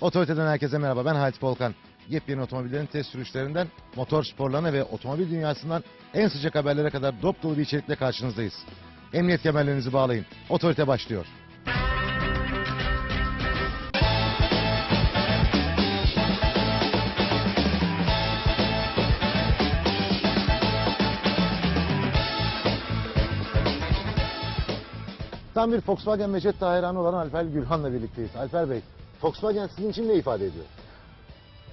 Otoriteden herkese merhaba. Ben Halit Volkan. Yepyeni otomobillerin test sürüşlerinden motor sporlarına ve otomobil dünyasından en sıcak haberlere kadar dop dolu bir içerikle karşınızdayız. Emniyet kemerlerinizi bağlayın. Otorite başlıyor. Tam bir Volkswagen ve Jetta hayranı olan Alper Gülhan'la birlikteyiz. Alper Bey, Volkswagen sizin için ne ifade ediyor?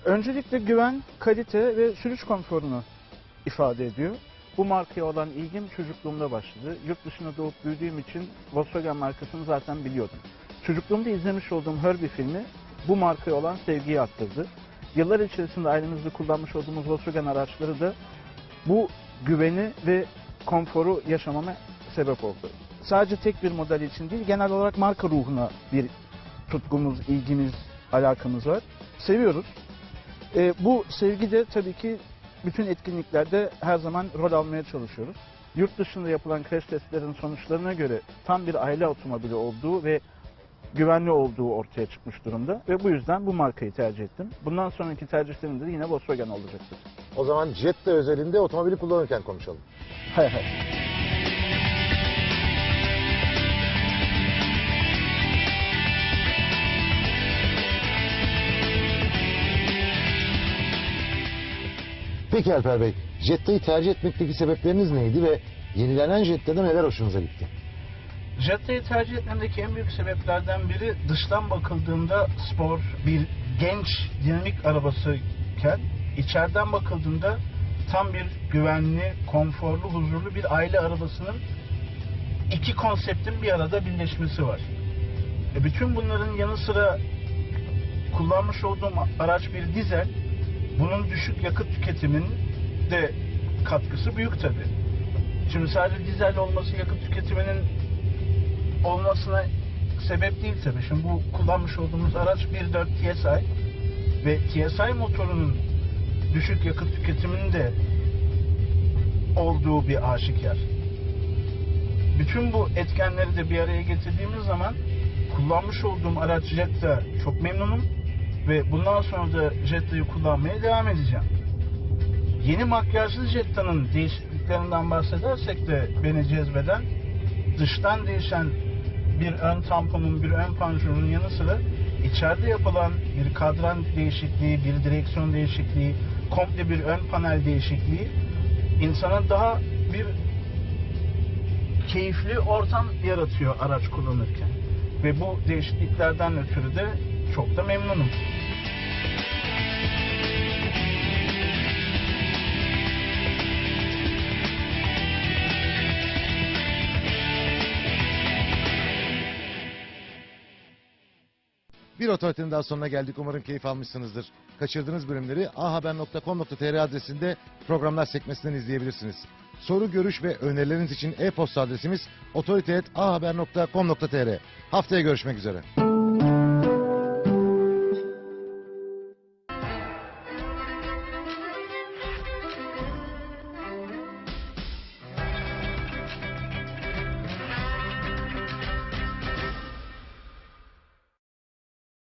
Öncelikle güven, kalite ve sürüş konforunu ifade ediyor. Bu markaya olan ilgim çocukluğumda başladı. Yurt dışında doğup büyüdüğüm için Volkswagen markasını zaten biliyordum. Çocukluğumda izlemiş olduğum Herbie filmi bu markaya olan sevgiyi arttırdı. Yıllar içerisinde ailemizde kullanmış olduğumuz Volkswagen araçları da bu güveni ve konforu yaşamama sebep oldu. Sadece tek bir model için değil, genel olarak marka ruhuna bir tutkumuz, ilgimiz, alakamız var. Seviyoruz. E, bu sevgi de tabii ki bütün etkinliklerde her zaman rol almaya çalışıyoruz. Yurt dışında yapılan crash testlerin sonuçlarına göre tam bir aile otomobili olduğu ve güvenli olduğu ortaya çıkmış durumda ve bu yüzden bu markayı tercih ettim. Bundan sonraki tercihlerim de yine Volkswagen olacaktır. O zaman Jetta özelinde otomobili kullanırken konuşalım. Hay hay. Peki Alper Bey, Jetta'yı tercih etmekteki sebepleriniz neydi ve yenilenen Jetta'da neler hoşunuza gitti? Jetta'yı tercih etmemdeki en büyük sebeplerden biri dıştan bakıldığında spor, bir genç dinamik arabasıyken içeriden bakıldığında tam bir güvenli, konforlu, huzurlu bir aile arabasının iki konseptin bir arada birleşmesi var. E bütün bunların yanı sıra kullanmış olduğum araç bir dizel. Bunun düşük yakıt tüketiminin de katkısı büyük tabi. Şimdi sadece dizel olması yakıt tüketiminin olmasına sebep değil tabii. Şimdi bu kullanmış olduğumuz araç 1.4 TSI ve TSI motorunun düşük yakıt tüketiminin de olduğu bir aşikar. Bütün bu etkenleri de bir araya getirdiğimiz zaman kullanmış olduğum araç Jetta çok memnunum ve bundan sonra da Jetta'yı kullanmaya devam edeceğim. Yeni makyajlı Jetta'nın değişikliklerinden bahsedersek de beni cezbeden dıştan değişen bir ön tamponun, bir ön panjurun yanı sıra içeride yapılan bir kadran değişikliği, bir direksiyon değişikliği, komple bir ön panel değişikliği insana daha bir keyifli ortam yaratıyor araç kullanırken. Ve bu değişikliklerden ötürü de çok da memnunum. Bir otoritenin daha sonuna geldik. Umarım keyif almışsınızdır. Kaçırdığınız bölümleri ahaber.com.tr adresinde programlar sekmesinden izleyebilirsiniz. Soru, görüş ve önerileriniz için e-posta adresimiz otorite.ahaber.com.tr Haftaya görüşmek üzere.